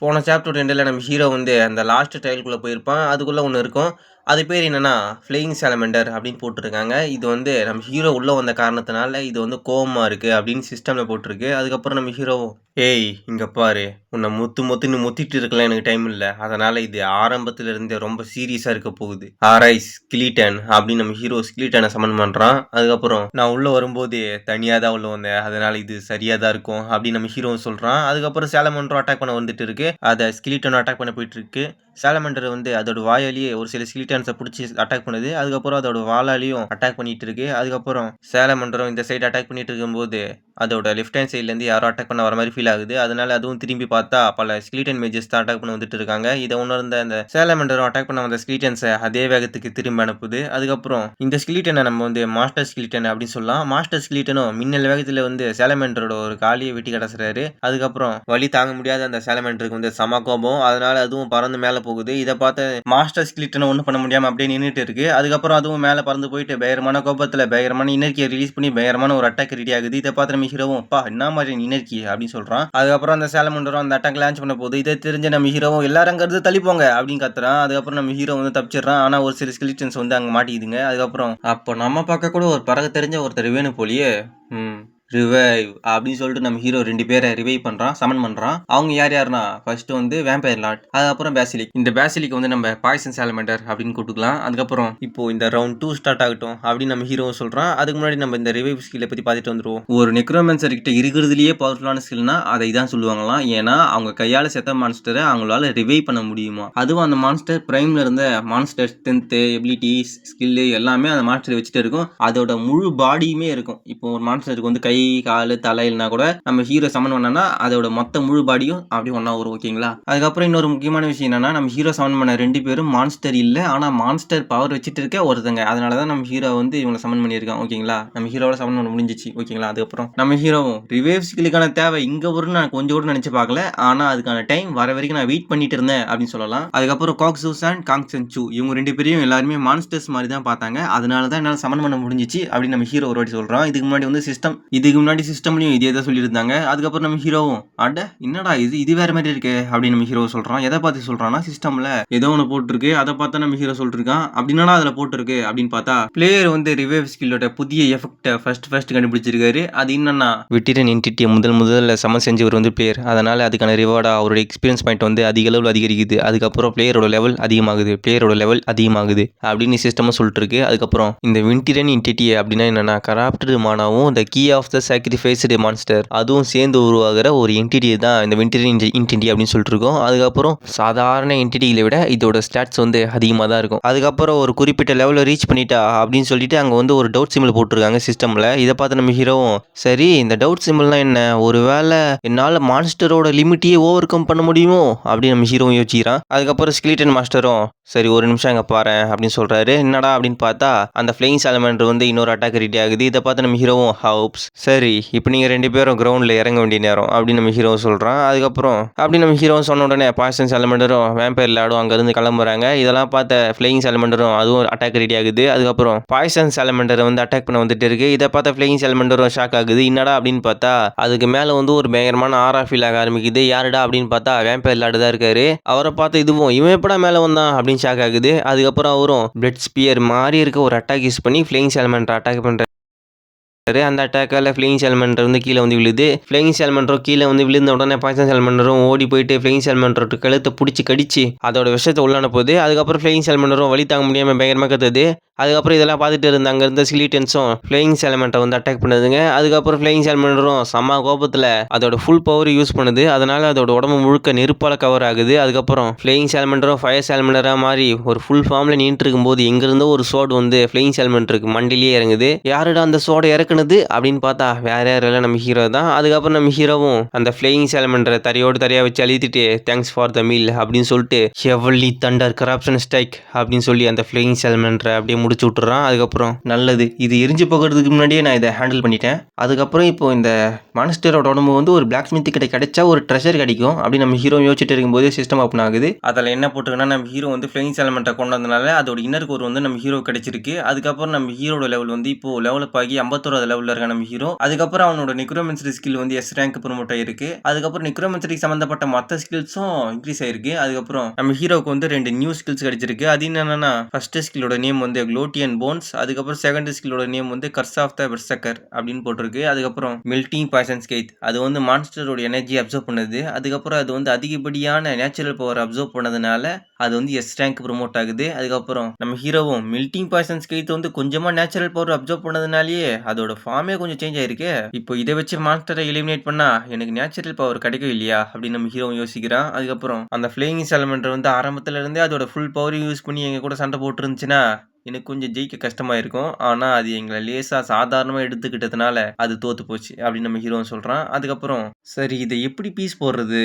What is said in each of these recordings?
போன சாப்டர் ரெண்டில் நம்ம ஹீரோ வந்து அந்த லாஸ்ட் டைல்குள்ளே போயிருப்பான். அதுக்குள்ளே ஒன்று இருக்கும். அது பேர் என்னென்னா ஃப்ளையிங் சாலமெண்டர் அப்படின்னு போட்டிருக்காங்க. இது வந்து நம்ம ஹீரோ உள்ளே வந்த காரணத்தினால இது வந்து கோவமாக இருக்குது அப்படின்னு சிஸ்டமில் போட்டிருக்கு. அதுக்கப்புறம் நம்ம ஹீரோ ஏய் இங்கே பாரு. உன்னை முத்து முத்துன்னு முத்திட்டு இருக்கலாம் எனக்கு டைம் இல்லை. அதனால் இது ஆரம்பத்தில் இருந்தே ரொம்ப சீரியஸாக இருக்க போகுது. ஆரைஸ் ஸ்கிலீட்டன் அப்படின்னு நம்ம ஹீரோ ஸ்கிலீட்டனை சமன் பண்ணுறான் அதுக்கப்புறம் நான் உள்ளே வரும்போது தனியாக தான் உள்ளே வந்தேன். அதனால் இது சரியாக தான் இருக்கும் அப்படின்னு நம்ம ஹீரோவும் சொல்கிறான் அதுக்கப்புறம் சேலமன்றும் அட்டாக் பண்ண வந்துட்டு இருக்கு. அதை ஸ்கிலீட்டனும் அட்டாக் பண்ண போயிட்டு இருக்கு. சேலமண்டர் வந்து அதோட வாயாலேயே ஒரு சில ஸ்கிலிட்டன்ஸை பிடிச்சி அட்டாக் பண்ணுது. அதுக்கப்புறம் அதோட வாளாலையும் அட்டாக் பண்ணிட்டு இருக்கு. அதுக்கப்புறம் சேலமண்டரும் இந்த சைடு அட்டாக் பண்ணிட்டு இருக்கும்போது அதோட லெஃப்ட் ஹேண்ட் சைட்லேருந்து யாரோ அட்டாக் பண்ண வர மாதிரி ஃபீல் ஆகுது. அதனால அதுவும் திரும்பி பார்த்தா பல ஸ்கிலிட்டன் மேஜஸ் தான் அட்டாக் பண்ண வந்துட்டு இருக்காங்க. இதை உணர்ந்த அந்த சேலமெண்டரும் அட்டாக் பண்ண வந்த ஸ்கிலீட்டன்ஸை அதே வேகத்துக்கு திரும்ப அனுப்புது. அதுக்கப்புறம் இந்த ஸ்கிலிட்டனை நம்ம வந்து மாஸ்டர் ஸ்கிலிட்டன் அப்படின்னு சொல்லலாம். மாஸ்டர் ஸ்கிலிட்டனும் மின்னல் வேகத்தில் வந்து சேலமெண்டரோட ஒரு காலியை வெட்டி கிடச்சுறாரு அதுக்கப்புறம் வழி தாங்க முடியாத அந்த சேலமெண்டருக்கு வந்து சம கோபம். அதனால அதுவும் பறந்து மேலே போகுது. இதை பார்த்து மாஸ்டர் ஸ்கிலிட்டனை ஒன்றும் பண்ண முடியாமல் அப்படியே நின்றுட்டு இருக்கு. அதுக்கப்புறம் அதுவும் மேலே பறந்து போயிட்டு பயங்கரமான கோபத்தில் பயங்கரமான இனர்க்கியை ரிலீஸ் பண்ணி பயங்கரமான ஒரு அட்டாக் ரெடி ஆகுது. இதை பார்த்து நம்ம ஹீரோவும் அப்பா என்ன மாதிரி நினைக்கி அப்படின்னு சொல்கிறான் அதுக்கப்புறம் அந்த சேலமெண்டரும் அந்த அட்டாக் லான்ச் பண்ண போது இதை தெரிஞ்ச நம்ம ஹீரோவும் எல்லாரும் கருது தள்ளிப்போங்க அப்படின்னு கத்துறான். அதுக்கப்புறம் நம்ம ஹீரோ வந்து தப்பிச்சிடுறான். ஆனால் ஒரு சில ஸ்கெலிட்டன்ஸ் வந்து அங்கே மாட்டிக்குதுங்க. அதுக்கப்புறம் அப்போ நம்ம பார்க்க கூட ஒரு பறக்க தெரிஞ்ச ஒருத்தர் வேணும் போலியே. ம். ரிவைவ் அப்படின்னு சொல்லிட்டு நம்ம ஹீரோ ரெண்டு பேரை ரிவைவ் பண்றான் சமன் பண்றான். அவங்க யார் யாருன்னா ஃபர்ஸ்ட் வந்து வேம்பயர் லாட் அதுக்கப்புறம் பேசிலிக் இந்த பேசிலிக் வந்து நம்ம பாய்சன் சாலமெண்டர் அப்படின்னு கூட்டுக்கலாம் அதுக்கப்புறம் இப்போ இந்த ரவுண்ட் டூ ஸ்டார்ட் ஆகட்டும் அப்படின்னு நம்ம ஹீரோ சொல்றான். அதுக்கு முன்னாடி நம்ம இந்த ரிவைவ் ஸ்கில்லை பத்தி பார்த்துட்டு வந்துருவோம். ஒரு நெக்ரோமென்சர் கிட்ட இருக்கிறதுலயே பவர்ஃபுல்லான ஸ்கில்னா அதை தான் சொல்லுவாங்களாம். ஏன்னா அவங்க கையால செத்த மான்ஸ்டரை அவங்களால ரிவைவ் பண்ண முடியுமா? அதுவும் அந்த மான்ஸ்டர் பிரைம்ல இருந்த மான்ஸ்டர் ஸ்ட்ரென்த் எபிலிட்டிஸ் ஸ்கில்லு எல்லாமே அந்த மான்ஸ்டர் வச்சுட்டு இருக்கும். அதோட முழு பாடியுமே இருக்கும். இப்போ ஒரு மான்ஸ்டருக்கு வந்து கை கால் தலை தலைனா கூட நம்ம ஹீரோ சமன் பண்ணோம்னா அதோட மொத்த முழு பாடியும் அப்படியே ஒன்றா வரும் ஓகேங்களா அதுக்கப்புறம் இன்னொரு முக்கியமான விஷயம் என்னன்னா நம்ம ஹீரோ சமன் பண்ண ரெண்டு பேரும் மான்ஸ்டர் இல்லை ஆனால் மான்ஸ்டர் பவர் வச்சுட்டு இருக்க ஒருத்தங்க. அதனால தான் நம்ம ஹீரோ வந்து இவங்களை சமன் பண்ணியிருக்கான் ஓகேங்களா நம்ம ஹீரோட சமன் பண்ண முடிஞ்சிச்சு ஓகேங்களா அதுக்கப்புறம் நம்ம ஹீரோவும் ரிவேவ்ஸ்களுக்கான தேவை இங்கே வரும்னு நான் கொஞ்சம் கூட நினச்சி பார்க்கல ஆனால் அதுக்கான டைம் வர வரைக்கும் நான் வெயிட் பண்ணிட்டு இருந்தேன் அப்படின்னு சொல்லலாம். அதுக்கப்புறம் காக் சூசான் காங் சென்சு இவங்க ரெண்டு பேரையும் எல்லாருமே மான்ஸ்டர்ஸ் மாதிரி தான் பார்த்தாங்க. அதனால தான் என்னால் சமன் பண்ண முடிஞ்சிச்சு அப்படின்னு நம்ம ஹீரோ ஒரு வாட்டி சொல்கிறோம் இதுக்கு முன்னாடி வந்து சிஸ்டம் இது இதுக்கு முன்னாடி சிஸ்டம்லையும் இதே தான் சொல்லியிருந்தாங்க. அதுக்கப்புறம் நம்ம ஹீரோவும் அட என்னடா இது? இது வேற மாதிரி இருக்கு அப்படின்னு நம்ம ஹீரோ சொல்கிறான் எதை பார்த்து சொல்கிறான்னா சிஸ்டமில் ஏதோ ஒன்று போட்டிருக்கு அதை பார்த்தா நம்ம ஹீரோ சொல்லிருக்கான். அப்படின்னா அதில் போட்டிருக்கு அப்படின்னு பார்த்தா பிளேயர் வந்து ரிவைவ் ஸ்கில்லோட புதிய எஃபெக்டை ஃபர்ஸ்ட் ஃபர்ஸ்ட் கண்டுபிடிச்சிருக்காரு. அது என்னன்னா வெட்டிரன் என்டிட்டியை முதல் முதல்ல சமன் செஞ்சவர் வந்து பிளேயர் அதனால அதுக்கான ரிவார்டா அவருடைய எக்ஸ்பீரியன்ஸ் பாயிண்ட் வந்து அதிக அளவில் அதிகரிக்குது. அதுக்கப்புறம் பிளேயரோட லெவல் அதிகமாகுது. பிளேயரோட லெவல் அதிகமாகுது. அப்படின்னு சிஸ்டமும் சொல்லிட்டு இருக்கு. அதுக்கப்புறம் இந்த வின்டிரன் என்டிட்டி அப்படின்னா என்னன்னா கராப்டடு மானாவும் இந்த key of the sacrificed monster அதுவும் சேர்ந்து உருவாகிற ஒரு என்டிடி தான் இந்த வின்டிரன் இன்டிடி அப்படின்னு சொல்லிட்டு இருக்கோம். அதுக்கப்புறம் சாதாரண என்டிடிகளை விட இதோட ஸ்டாட்ஸ் வந்து அதிகமாக தான் இருக்கும். அதுக்கப்புறம் ஒரு குறிப்பிட்ட லெவலில் ரீச் பண்ணிட்டா அப்படின்னு சொல்லிட்டு அங்கே வந்து ஒரு டவுட் சிம்பிள் போட்டிருக்காங்க சிஸ்டமில் இதை பார்த்து நம்ம ஹீரோவும் சரி இந்த டவுட் சிம்பிள்லாம் என்ன? ஒரு வேளை என்னால் மான்ஸ்டரோட லிமிட்டையே ஓவர் கம் பண்ண முடியுமோ? அப்படின்னு நம்ம ஹீரோவும் யோசிக்கிறான். அதுக்கப்புறம் ஸ்கிலிட்டன் மாஸ்டரும் சரி ஒரு நிமிஷம் அங்கே பாரு அப்படின்னு சொல்கிறாரு என்னடா அப்படின்னு பார்த்தா அந்த ஃப்ளைங் சாலமெண்டர் வந்து இன்னொரு அட்டாக் ரெடி ஆகுது. இதை பார்த்து நம்ம ஹீரோவும் ஹவுப்ஸ் சரி இப்போ நீங்கள் ரெண்டு பேரும் கிரவுண்டில் இறங்க வேண்டிய நேரம் அப்படின்னு நம்ம ஹீரோ சொல்கிறான் அதுக்கப்புறம் அப்படி நம்ம ஹீரோ சொன்ன உடனே பாய்சன் செலமெண்டரும் வேம்பயர் லாடும் அங்கேருந்து கிளம்புறாங்க. இதெல்லாம் பார்த்த ஃப்ளையிங் செலமெண்டரும் அதுவும் அட்டாக் ரெடி ஆகுது. அதுக்கப்புறம் பாய்சன் செலமெண்டரை வந்து அட்டாக் பண்ண வந்துட்டு இருக்கு. இதை பார்த்த ஃப்ளையிங் செலமெண்டரும் ஷாக் ஆகுது. என்னடா? அப்படின்னு பார்த்தா அதுக்கு மேலே வந்து ஒரு பயங்கரமான ஆரா ஃபீல் ஆக ஆரம்பிக்குது. யாருடா? அப்படின்னு பார்த்தா வேம்பயர் லாடு தான் இருக்காரு. அவரை பார்த்து இதுவும் இவன் எப்படா மேலே வந்தான்? அப்படின்னு ஷாக் ஆகுது. அதுக்கப்புறம் அவரும் பிளட் ஸ்பியர் மாதிரி இருக்க ஒரு அட்டாக் யூஸ் பண்ணி ஃப்ளையிங் செலமெண்டர் அட்டாக் பண்ணுறாரு அந்த அட்டாக்கால் ஃப்ளைங் செல்மெண்டர் வந்து கீழே வந்து விழுது. ஃப்ளைங் செல்மெண்டரும் கீழே வந்து விழுந்த உடனே பாய்சன் செல்மெண்டரும் ஓடி போயிட்டு ஃப்ளைங் செல்மெண்டரோட கழுத்தை பிடிச்சி கடிச்சு அதோட விஷத்தை உள்ளான போகுது அதுக்கப்புறம் ஃப்ளைங் செல்மெண்டரும் வழி தாங்க முடியாமல் பயங்கரமாக கத்துது. அதுக்கப்புறம் இதெல்லாம் பார்த்துட்டு இருந்த அங்கே இருந்த சிலிட்டன்ஸும் ஃப்ளைங் செலமெண்ட்டை வந்து அட்டாக் பண்ணுதுங்க. அதுக்கப்புறம் ஃப்ளைங் செல்மெண்டரும் செம்ம கோபத்தில் அதோட ஃபுல் பவர் யூஸ் பண்ணுது. அதனால அதோட உடம்பு முழுக்க நெருப்பால் கவர் ஆகுது. அதுக்கப்புறம் ஃப்ளைங் செல்மெண்டரும் ஃபயர் செல்மெண்டராக மாறி ஒரு ஃபுல் ஃபார்மில் நின்றுட்டு இருக்கும்போது எங்கேருந்தோ ஒரு சோடு வந்து ஃப்ளைங் செல்மெண்டருக்கு மண்டிலேயே இறங்குது. யாருடா அந்த சோடை இறக்குனது? அப்படின்னு பார்த்தா வேற யாரெல்லாம் இல்லை நம்ம ஹீரோ தான். அதுக்கப்புறம் நம்ம ஹீரோவும் அந்த ஃப்ளையிங் செலமெண்டரை தரையோடு தரையாக வச்சு அழுத்திட்டு தேங்க்ஸ் ஃபார் த மீல் அப்படின்னு சொல்லிட்டு ஹெவல்லி தண்டர் கரப்ஷன் ஸ்ட்ரைக் அப்படின்னு சொல்லி அந்த ஃப்ளையிங் செலமெண்டரை அப்படியே முடிச்சு விட்டுறான். அதுக்கப்புறம் நல்லது இது எரிஞ்சு போகிறதுக்கு முன்னாடியே நான் இதை ஹேண்டில் பண்ணிட்டேன். அதுக்கப்புறம் இப்போ இந்த மான்ஸ்டரோட உடம்பு வந்து ஒரு பிளாக் ஸ்மித் கிட்ட கிடைச்சா ஒரு ட்ரெஷர் கிடைக்கும் அப்படி நம்ம ஹீரோ யோசிச்சுட்டு இருக்கும்போது சிஸ்டம் ஓப்பன் ஆகுது. அதில் என்ன போட்டுருக்குன்னா நம்ம ஹீரோ வந்து ஃப்ளையிங் எலமெண்ட்டை கொண்டு வந்தனால அதோட இன்னர் கோர் வந்து நம்ம ஹீரோ கிடைச்சிருக்கு. அதுக்கப்புறம் நம்ம ஹீரோட லெவல் வந்து இப்போ லெவலப் ஆகி ஐம்பத்தோரு அதில் லெவலில் இருக்க நம்ம ஹீரோ அதுக்கப்புறம் அவனோட நிக்ரோமென்சரி ஸ்கில் வந்து எஸ் ரேங்க் ப்ரொமோட் ஆயிருக்கு. அதுக்கப்புறம் நிக்ரோமென்சரி சம்மந்தப்பட்ட மற்ற ஸ்கில்ஸும் இன்க்ரீஸ் ஆயிருக்கு. அதுக்கப்புறம் நம்ம ஹீரோக்கு வந்து ரெண்டு நியூ ஸ்கில்ஸ் கிடைச்சிருக்கு. அது என்னன்னா ஃபர்ஸ்ட் ஸ்கில்லோட நேம் வந்து க்ளோட்டியன் போன்ஸ் அதுக்கப்புறம் செகண்ட் ஸ்கில்லோட நேம் வந்து கர்ஸ் ஆஃப் த பெர்சக்கர் அப்படின்னு போட்டிருக்கு. அதுக்கப்புறம் மில்டிங் பாய்சன் ஸ்கேட் அது வந்து மான்ஸ்டரோட எனர்ஜி அப்சர்வ் பண்ணுது. அதுக்கப்புறம் அது வந்து அதிகப்படியான நேச்சுரல் பவர் அப்சர்வ் பண்ணதுனால அது வந்து எஸ் ரேங்க் ப்ரொமோட் ஆகுது. அதுக்கப்புறம் நம்ம ஹீரோவும் மில்டிங் பாய்சன் ஸ்கேட் வந்து கொஞ்சமாக நேச்சுரல் பவர் அப்சர்வ் பண்ணதுனாலேயே அதோட ஃபார்மே கொஞ்சம் சேஞ்ச் ஆயிருக்கு. இப்போ இதை வச்சு மாஸ்டரை எலிமினேட் பண்ணால் எனக்கு நேச்சுரல் பவர் கிடைக்கும் இல்லையா? அப்படின்னு நம்ம ஹீரோ யோசிக்கிறான். அதுக்கப்புறம் அந்த ஃபிளேயிங் செலமெண்ட் வந்து ஆரம்பத்துல இருந்தே அதோட ஃபுல் பவரையும் யூஸ் பண்ணி எங்கள் கூட சண்டை போட்டுருந்துச்சுன்னா எனக்கு கொஞ்சம் ஜெயிக்க கஷ்டமாக இருக்கும் ஆனால் அது எங்களை லேசாக சாதாரணமாக எடுத்துக்கிட்டதுனால அது தோற்று போச்சு அப்படின்னு நம்ம ஹீரோன்னு சொல்கிறான் அதுக்கப்புறம் சரி இதை எப்படி பீஸ் போடுறது?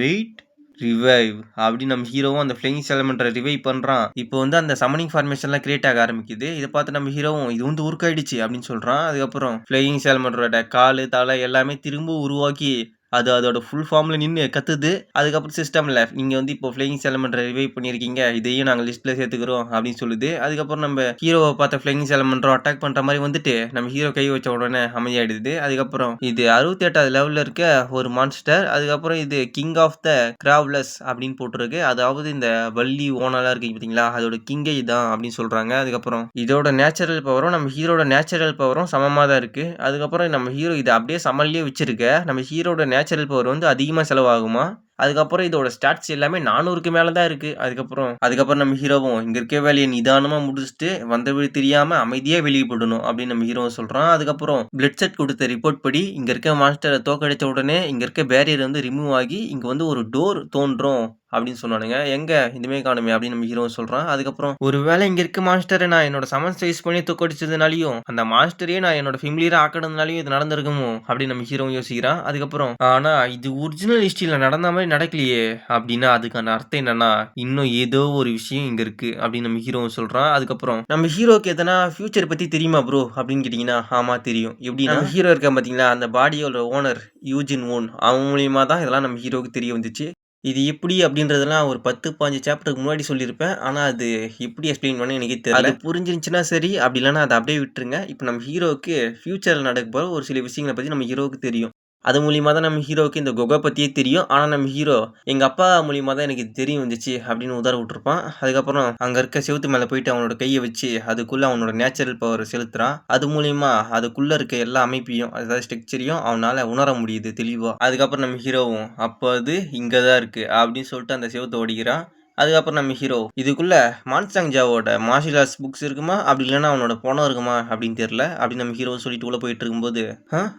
வெயிட் ரிவைவ் அப்படின்னு நம்ம ஹீரோவும் அந்த ஃப்ளைங் எலமெண்ட்டை ரிவைவ் பண்ணுறான் இப்போ வந்து அந்த சமனிங் ஃபார்மேஷன்லாம் கிரியேட் ஆக ஆரம்பிக்குது. இதை பார்த்து நம்ம ஹீரோவும் இது வந்து உருக்காயிடுச்சு அப்படின்னு சொல்கிறான் அதுக்கப்புறம் ஃப்ளையிங் எலமெண்ட்டோட கால் தலை எல்லாமே திரும்ப உருவாக்கி அது அதோட ஃபுல் ஃபார்மில் நின்று கத்துது. அதுக்கப்புறம் சிஸ்டமில் நீங்கள் வந்து இப்போ ஃப்ளையிங் எலமெண்ட்டை ரிவைவ் பண்ணியிருக்கீங்க இதையும் நாங்கள் லிஸ்ட்டில் சேர்த்துக்கிறோம் அப்படின்னு சொல்லுது. அதுக்கப்புறம் நம்ம ஹீரோவை பார்த்த ஃப்ளையிங் எலமெண்ட்டோ அட்டாக் பண்ணுற மாதிரி வந்துட்டு நம்ம ஹீரோ கை வச்ச உடனே அமைதியாயிடுது. அதுக்கப்புறம் இது அறுபத்தி எட்டாவது லெவலில் இருக்க ஒரு மான்ஸ்டர் அதுக்கப்புறம் இது கிங் ஆஃப் த கிராவ்லஸ் அப்படின்னு போட்டிருக்கு. அதாவது இந்த வள்ளி ஓனலாக இருக்கு பார்த்தீங்களா அதோட கிங்கை தான் அப்படின்னு சொல்கிறாங்க அதுக்கப்புறம் இதோட நேச்சுரல் பவரும் நம்ம ஹீரோட நேச்சுரல் பவரும் சமமாக தான் இருக்குது அதுக்கப்புறம் நம்ம ஹீரோ இதை அப்படியே சமல்லே வச்சிருக்க நம்ம ஹீரோட நேச்சுரல் பவர் வந்து அதிகமாக செலவாகுமா? அதுக்கப்புறம் இதோட ஸ்டாட்ஸ் எல்லாமே நானூறுக்கு மேலே தான் இருக்குது அதுக்கப்புறம் அதுக்கப்புறம் நம்ம ஹீரோவும் இங்கே இருக்க வேலையை நிதானமாக முடிச்சுட்டு வந்த வழி தெரியாமல் அமைதியாக வெளியே போடணும் அப்படின்னு நம்ம ஹீரோவும் சொல்கிறான் அதுக்கப்புறம் பிளட் செட் கொடுத்த ரிப்போர்ட் படி இங்கே இருக்க மாஸ்டரை தோக்கடித்த உடனே இங்கே இருக்க பேரியர் வந்து ரிமூவ் ஆகி இங்கே வந்து ஒரு டோர் தோன்றும் அப்படின்னு சொன்னானுங்க. எங்க? இதுமே காணுமே அப்படின்னு நம்ம ஹீரோ சொல்றான். அதுக்கப்புறம் ஒருவேளை இங்க இருக்க மாஸ்டரை நான் என்னோட சமன் சைஸ் பண்ணி தூக்கடிச்சதுனாலையும் அந்த மாஸ்டரையே நான் என்னோட ஃபெமிலியரா ஆக்கினதுனாலையும் இது நடந்திருக்குமோ அப்படின்னு நம்ம ஹீரோ யோசிக்கிறான். அதுக்கப்புறம் ஆனா இது ஒரிஜினல் ஹிஸ்டரியில நடந்த மாதிரி நடக்கலையே அப்படின்னா அதுக்கான அர்த்தம் என்னன்னா இன்னும் ஏதோ ஒரு விஷயம் இங்க இருக்கு அப்படின்னு நம்ம ஹீரோ சொல்றான். அதுக்கப்புறம் நம்ம ஹீரோக்கு எதனா ஃபியூச்சர் பத்தி தெரியுமா ப்ரோ அப்படின்னு கேட்டீங்கன்னா ஆமா தெரியும். எப்படி நம்ம ஹீரோ இருக்க பாத்தீங்களா அந்த பாடியோட ஓனர் யூஜின் ஓன் அவன் மூலியமா தான் இதெல்லாம் நம்ம ஹீரோக்கு தெரிய வந்துச்சு. இது எப்படி அப்படின்றதெல்லாம் ஒரு பத்து பாஞ்சு சாப்டருக்கு முன்னாடி சொல்லியிருப்பேன். ஆனால் அது எப்படி எக்ஸ்பிளைன் பண்ண எனக்கு தெரியல. அது புரிஞ்சிருந்துச்சுன்னா சரி அப்படி இல்லைன்னா அதை அப்படியே விட்டுருங்க. இப்போ நம்ம ஹீரோவுக்கு ஃபியூச்சரில் நடக்க போகிற ஒரு சில விஷயங்களை பற்றி நம்ம ஹீரோவுக்கு தெரியும். அது மூலியமாக தான் நம்ம ஹீரோவுக்கு இந்த குகை பற்றியே தெரியும். ஆனால் நம்ம ஹீரோ எங்கள் அப்பா மூலியமாக தான் எனக்கு இது வந்துச்சு அப்படின்னு உதற விட்டுருப்பான். அதுக்கப்புறம் அங்கே இருக்க செவுத்து மேலே போயிட்டு அவனோட கையை வச்சு அதுக்குள்ளே அவனோட நேச்சுரல் பவர் செலுத்துகிறான் அது மூலியமா அதுக்குள்ளே இருக்க எல்லா அமைப்பையும் அதாவது ஸ்ட்ரக்சரையும் அவனால் உணர முடியுது தெளிவாக அதுக்கப்புறம் நம்ம ஹீரோவும் அப்போ அது இங்கே தான் இருக்குது அப்படின்னு சொல்லிட்டு அந்த செவுத்தை ஓடிக்கிறான். அதுக்கப்புறம் நம்ம ஹீரோ இதுக்குள்ள மான்சாங் ஜாவோட மார்ஷியல் ஆர்ட்ஸ் புக்ஸ் இருக்குமா? அப்படி இல்லைன்னா அவனோட பணம் இருக்குமா? அப்படின்னு தெரியல. அப்படின்னு நம்ம ஹீரோ சொல்லிட்டு உள்ள போயிட்டு இருக்கும்போது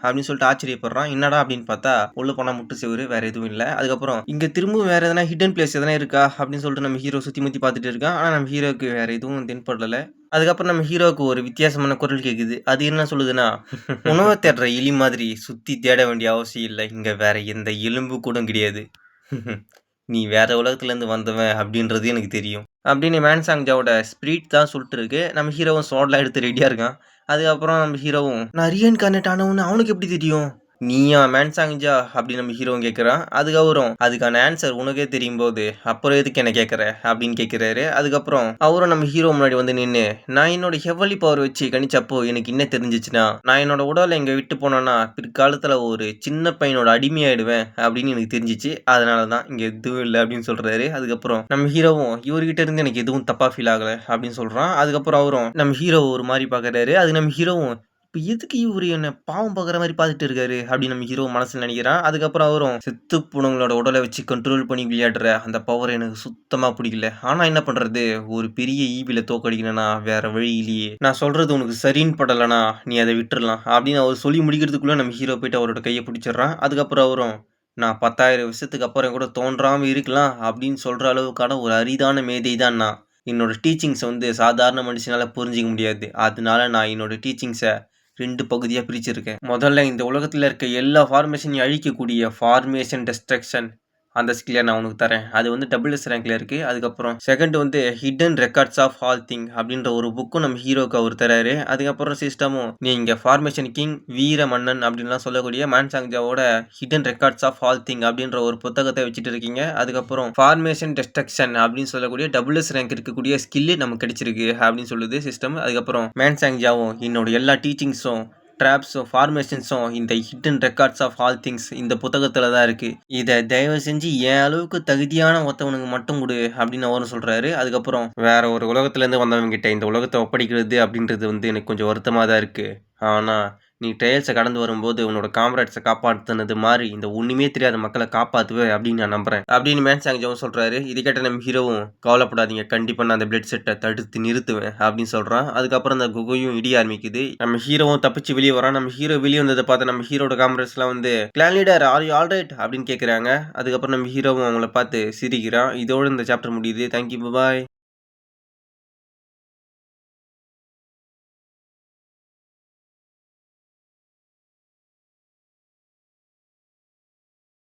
அப்படின்னு சொல்லிட்டு ஆச்சரியப்படுறான். என்னடா? அப்படின்னு பார்த்தா உள்ள போனா முட்டு செவரு வேற எதுவும் இல்லை. அதுக்கப்புறம் இங்க திரும்பவும் வேற எதனா ஹிடன் பிளேஸ் எதனா இருக்கா? அப்படின்னு சொல்லிட்டு நம்ம ஹீரோ சுத்தி முத்தி பார்த்துட்டு இருக்கான். ஆனா நம்ம ஹீரோக்கு வேற எதுவும் தென்படல. அதுக்கப்புறம் நம்ம ஹீரோவுக்கு ஒரு வித்தியாசமான குரல் கேட்குது அது என்ன சொல்லுதுன்னா உணவை தேடுற எலி மாதிரி சுத்தி தேட வேண்டிய அவசியம் இல்லை. இங்க வேற எந்த எலும்பு கூட கிடையாது. நீ வேற உலகத்துலேருந்து வந்தவன் அப்படின்றது எனக்கு தெரியும். அப்படின்னு மேன்சாங்ஜாவோட ஸ்பிரிட் தான் சொல்லிட்டு இருக்கு. நம்ம ஹீரோவும் சோட்லாம் எடுத்து ரெடியாக இருக்கான். அதுக்கப்புறம் நம்ம ஹீரோவும் நான் ரியன் கனெக்ட் ஆனவன்னு அவனுக்கு எப்படி தெரியும்? நீயா மேன்சாங்ஜா அப்படின்னு நம்ம ஹீரோவும் கேட்குறான் அதுக்கப்புறம் அதுக்கான ஆன்சர் உனக்கே தெரியும் போது அப்புறம் எதுக்கு என்ன கேட்குற அப்படின்னு கேட்குறாரு அதுக்கப்புறம் அவரும் நம்ம ஹீரோ முன்னாடி வந்து நின்று நான் என்னோட ஹெவலி பவர் வச்சு கணிச்சப்போ எனக்கு என்ன தெரிஞ்சிச்சுன்னா நான் என்னோட உடலை இங்கே விட்டு போனேன்னா பிற்காலத்தில் ஒரு சின்ன பையனோட அடிமையாயிடுவேன் அப்படின்னு எனக்கு தெரிஞ்சிச்சு. அதனால தான் இங்கே எதுவும் இல்லை அப்படின்னு சொல்கிறாரு அதுக்கப்புறம் நம்ம ஹீரோவும் இவர்கிட்ட இருந்து எனக்கு எதுவும் தப்பாக ஃபீல் ஆகலை அப்படின்னு சொல்கிறான் அதுக்கப்புறம் அவரும் நம்ம ஹீரோ ஒரு மாதிரி பார்க்குறாரு அது நம்ம ஹீரோவும் இப்போ எதுக்கு இவர் என்ன பாவம் பார்க்குற மாதிரி பார்த்துட்டு இருக்காரு அப்படின்னு நம்ம ஹீரோ மனசில் நினைக்கிறான். அதுக்கப்புறம் அவரும் செத்து புணங்களோட உடலை வச்சு கண்ட்ரோல் பண்ணி விளையாடுற அந்த பவர் எனக்கு சுத்தமாக பிடிக்கல. ஆனால் என்ன பண்ணுறது ஒரு பெரிய ஈவில தோக்கடிக்கணும்னா வேற வழி இல்லையே நான் சொல்கிறது உனக்கு சரின்னு படலைனா நீ அதை விட்டுடலாம் அப்படின்னு அவர் சொல்லி முடிக்கிறதுக்குள்ளே நம்ம ஹீரோ போயிட்டு அவரோட கையை பிடிச்சிடுறான். அதுக்கப்புறம் அவரும் நான் பத்தாயிரம் வருஷத்துக்கு அப்புறம் கூட தோன்றாமல் இருக்கலாம் அப்படின்னு சொல்கிற அளவுக்கான ஒரு அரிதான மேதை தான் நான். என்னோட டீச்சிங்ஸை வந்து சாதாரண மனுஷனால் புரிஞ்சிக்க முடியாது. அதனால நான் என்னோட டீச்சிங்ஸை ரெண்டு பகுதியாக பிரிச்சிருக்கேன். முதல்ல இந்த உலகத்தில் இருக்க எல்லா ஃபார்மேஷனையும் அழிக்கக்கூடிய ஃபார்மேஷன் டெஸ்ட்ரக்ஷன் அந்த ஸ்கில்லை நான் உனக்கு தரேன். அது வந்து டபுள் எஸ் ரேங்க்ல இருக்கு. அதுக்கப்புறம் செகண்ட் வந்து hidden records of all thing அப்படின்ற ஒரு புக்கும் நம்ம ஹீரோக்கு அவர் தராரு. அதுக்கப்புறம் சிஸ்டமும் நீங்க ஃபார்மேஷன் கிங் வீர மன்னன் அப்படின்லாம் சொல்லக்கூடிய மான்சாங்ஜாவோட hidden records of all thing அப்படின்ற ஒரு புத்தகத்தை வச்சுட்டு இருக்கீங்க. அதுக்கப்புறம் ஃபார்மேஷன் டெஸ்ட்ரக்ஷன் அப்படின்னு சொல்லக்கூடிய டபுள் எஸ் ரேங்க் இருக்கக்கூடிய ஸ்கில்லு நமக்கு கிடைச்சிருக்கு அப்படின்னு சொல்லுது சிஸ்டம் அதுக்கப்புறம் மேன்சாங்ஜாவும் என்னோட எல்லா டீச்சிங்ஸும் ட்ராப்ஸும் ஃபார்மேஷன்ஸும் இந்த hidden records of all things இந்த புத்தகத்தில் தான் இருக்குது இதை தயவு செஞ்சு என் அளவுக்கு தகுதியான ஒருத்தவனுக்கு மட்டும் கொடு அப்படின்னு அவரும் சொல்கிறாரு அதுக்கப்புறம் வேற ஒரு உலகத்துலேருந்து வந்தவங்க கிட்ட இந்த உலகத்தை ஒப்படைக்கிறது அப்படின்றது வந்து எனக்கு கொஞ்சம் வருத்தமாக தான் இருக்குது ஆனால் நீ ட்ரையல்ஸை கடந்து வரும்போது உன்னோட காம்ரேட்ஸை காப்பாற்றுனது மாதிரி இந்த ஒன்றுமே தெரியாத மக்களை காப்பாற்றுவே அப்படின்னு நான் நம்புறேன். அப்படின்னு மேன் ஜோன் சொல்கிறாரு இது கேட்ட நம்ம ஹீரோவும் கவலைப்படாதீங்க. கண்டிப்பாக நான் அந்த பிளட் செட்டை தடுத்து நிறுத்துவேன் அப்படின்னு சொல்கிறான் அதுக்கப்புறம் அந்த குகையும் இடி ஆரம்பிக்குது. நம்ம ஹீரோவும் தப்பிச்சு வெளியே வரான். நம்ம ஹீரோ வெளியே வந்ததை பார்த்து நம்ம ஹீரோட காம்ரேட்ஸ்லாம் வந்து clan leader are you alright அப்படின்னு கேட்குறாங்க அதுக்கப்புறம் நம்ம ஹீரோவும் அவங்கள பார்த்து சிரிக்கிறான். இதோட இந்த சாப்டர் முடியுது. Thank you bye